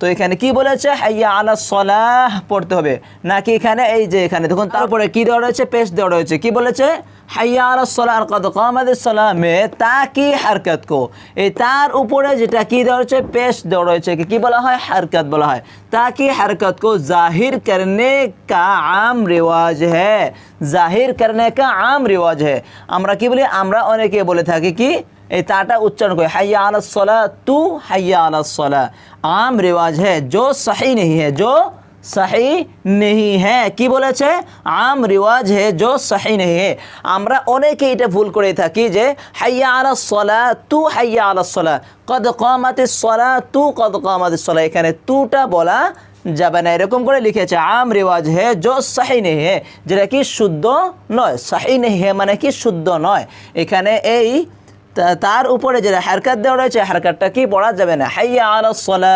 তো এখানে কি বলেছে? হাইয়া আলা সলাহ পড়তে হবে। নাকি এখানে এই যে এখানে দেখুন, তারপরে কি দেওয়া রয়েছে? পেশ দেওয়া রয়েছে। কি বলেছে? উপরে যেটা কি দেওয়া রয়েছে? পেশ কি বলা হয়? হারকাত বলা হয়। তা কি হারকাত কো? জাহির করনে কা আম রেওয়াজ হ্যাঁ জাহির করনে কা আম রেওয়াজ আমরা কি বলি? আমরা অনেকে বলে থাকি কি? এই তাটা উচ্চারণ করে হাইয়া আলা সলা তু হাইয়া আলা সলা आम रिवाज है जो सही नहीं है जो सही नहीं है কি বলেছে আম রিওয়াজ হে জো সহি নেই হে আমরা অনেকে এটা ভুল করে থাকি যে হাইয়া আলা সলা তু হাইয়া আলা সলা কদ কামাতে সলা তু কদ কামাতে সলা এখানে তুটা বলা যাবে না এরকম করে লিখেছে আম রিওয়াজ হে জো সাহি নেই হে যেটা কি শুদ্ধ নয় সাহি নেই হে মানে কি শুদ্ধ নয় এখানে এই তা- তার উপরে যেটা হ্যারকাত দেওয়া রয়েছে হ্যারকাতটা কি পড়া যাবে না? হাইয়া আলা সলা